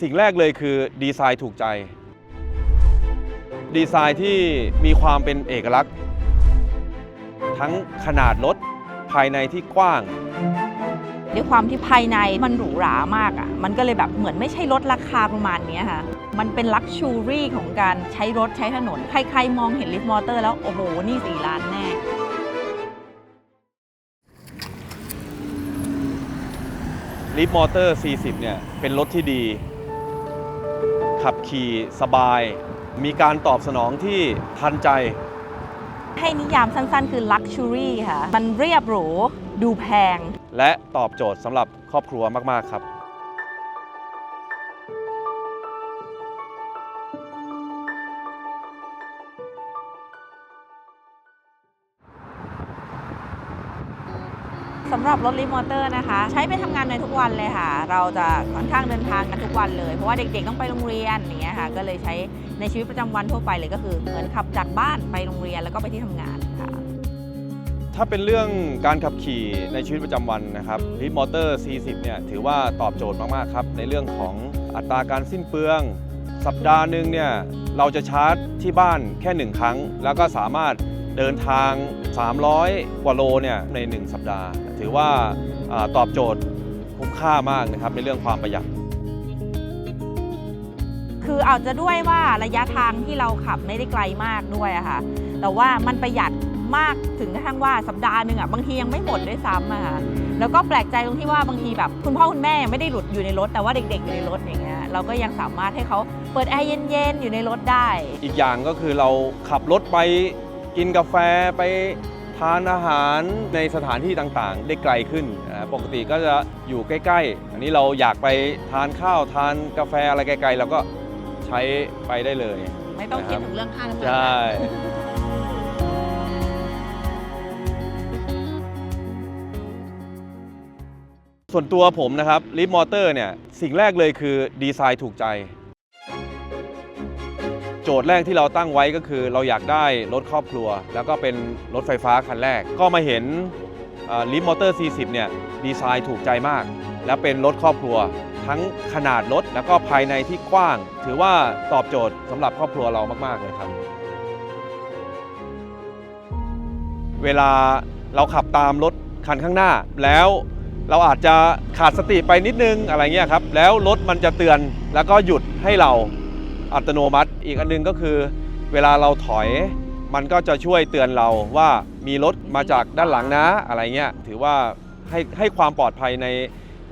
สิ่งแรกเลยคือดีไซน์ถูกใจ ดีไซน์ที่มีความเป็นเอกลักษณ์ ทั้งขนาดรถภายในที่กว้างด้วยความที่ภายในมันหรูหรามากอะ่ะ มันก็เลยแบบเหมือนไม่ใช่รถราคาประมาณเนี้ยค่ะ มันเป็นลักชูรี่ของการใช้รถใช้ถนน ใครๆ มองเห็นลิฟต์มอเตอร์แล้ว โอ้โห นี่สี่ล้านแน่ลิฟมอเตอร์ 40 เนี่ย เป็นรถที่ดี ขับขี่สบาย มีการตอบสนองที่ทันใจ ให้นิยามสั้นๆ คือลักชูรี่ค่ะ มันเรียบหรู ดูแพง และตอบโจทย์สำหรับครอบครัวมาก ๆ ครับ สำหรับรถลิฟต์มอเตอร์นะคะ ใช้ไปทำงานในทุกวันเลยค่ะ เราจะค่อนข้างเดินทางกันทุกวันเลย เพราะว่าเด็กๆต้องไปโรงเรียนอย่างเงี้ยค่ะ ก็เลยใช้ในชีวิตประจำวันทั่วไปเลยก็คือเหมือนขับจากบ้านไปโรงเรียนแล้วก็ไปที่ทำงานค่ะ ถ้าเป็นเรื่องการขับขี่ในชีวิตประจำวันนะครับลิฟมอเตอร์ 40 เนี่ยถือว่าตอบโจทย์มากๆครับในเรื่องของอัตราการสิ้นเปลือง สัปดาห์หนึ่งเนี่ยเราจะชาร์จที่บ้านแค่หนึ่งครั้ง แล้วก็สามารถเดินทาง 300 กว่าโลเนี่ยใน 1 สัปดาห์ ถือว่าอาตอบโจทย์คุ้มค่ามากนะครับในเรื่องความประหยัด คืออาจจะด้วยว่าระยะทางที่เราขับไม่ได้ไกลมากด้วยอะค่ะ แต่ว่ามันประหยัดมากถึงกระทั่งว่าสัปดาห์หนึ่งอะบางทียังไม่หมดด้วยซ้ำอะค่ะแล้วก็แปลกใจตรงที่ว่าบางทีแบบคุณพ่อคุณแม่ยังไม่ได้หลุดอยู่ในรถ แต่ว่าเด็กๆอยู่ในรถอย่างเงี้ยเราก็ยังสามารถให้เขาเปิดแอร์เย็นๆอยู่ในรถได้ อีกอย่างก็คือเราขับรถไป กินกาแฟไปทานอาหารในสถานที่ต่างๆ ได้ไกลขึ้นอ่าปกติก็จะอยู่ใกล้ ๆ อันนี้เราอยากไปทานข้าวทานกาแฟอะไรไกลๆเราก็ใช้ไปได้เลย ไม่ต้องคิดถึงเรื่องค่าน้ำมันใช่ส่วนตัวผมนะครับลิฟมอเตอร์เนี่ยสิ่งแรกเลยคือดีไซน์ถูกใจ โจทย์แรกที่เราตั้งไว้ก็คือ เราอยากได้รถครอบครัว แล้วก็เป็นรถไฟฟ้าคันแรก ก็มาเห็นลิฟมอเตอร์ 40 เนี่ยดีไซน์ถูกใจมาก และเป็นรถครอบครัว ทั้งขนาดรถแล้วก็ภายในที่กว้าง ถือว่าตอบโจทย์สำหรับครอบครัวเรามาก ๆ เลยครับ เวลาเราขับตามรถคันข้างหน้า แล้วเราอาจจะขาดสติไปนิดนึงอะไรเงี้ยครับ แล้วรถมันจะเตือนแล้วก็หยุดให้เรา อัตโนมัติ อีกอันหนึงก็คือ เวลาเราถอยมันก็จะช่วยเตือนเราว่ามีรถมาจากด้านหลังนะอะไรเงี้ยถือว่าให้ให้ความปลอดภัยใน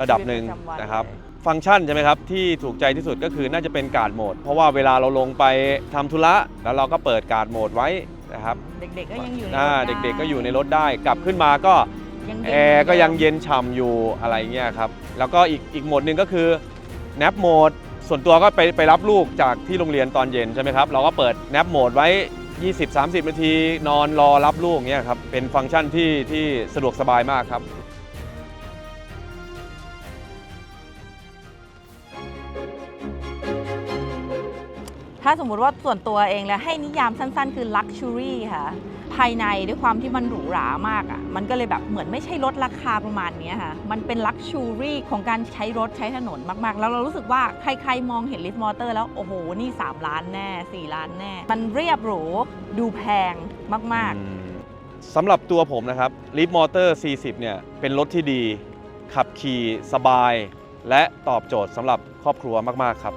ระดับหนึ่งชีวิตประจำวันนะครับเลยฟังก์ชันใช่ไหมครับที่ถูกใจที่สุดก็คือน่าจะเป็นการ์ดโหมด เพราะว่าเวลาเราลงไปทำธุระแล้วเราก็เปิดการ์ดโหมดไว้นะครับเด็กๆก็ยังอยู่ในรถอ่าได้เด็กๆก็อยู่ในรถได้กลับขึ้นมาก็ยังแอเย็นร์ก็ยังเย็นฉ่ำอยู่อะไรเงี้ยครับแล้วก็อีกอีกโหมดหนึ่งก็คือ nap mode ส่วนตัวก็ไปไปรับลูกจากที่โรงเรียนตอนเย็นใช่ไหมครับ เราก็เปิดแนปโหมดไว้ 20-30 นาที นอนรอรับลูกเงี้ยครับ เป็นฟังก์ชันที่ที่สะดวกสบายมากครับ ถ้าสมมุติว่าส่วนตัวเองแล้วให้นิยามสั้นๆ คือลักชูรี่ค่ะ ภายในด้วยความที่มันหรูหรามากอะ่ะ มันก็เลยแบบเหมือนไม่ใช่รถราคาประมาณนี้ค่ะ มันเป็นลักชูรี่ของการใช้รถใช้ถนนมากๆ แล้วเรารู้สึกว่าใครๆมองเห็นลิฟต์มอเตอร์แล้ว โอ้โห นี่ 3 ล้านแน่ 4 ล้านแน่ มันเรียบหรู ดูแพงมากอืมสำหรับตัวผมนะครับลิฟต์มอเตอร์ 40 เนี่ย เป็นรถที่ดี ขับขี่สบาย และตอบโจทย์สำหรับครอบครัวมากๆครับ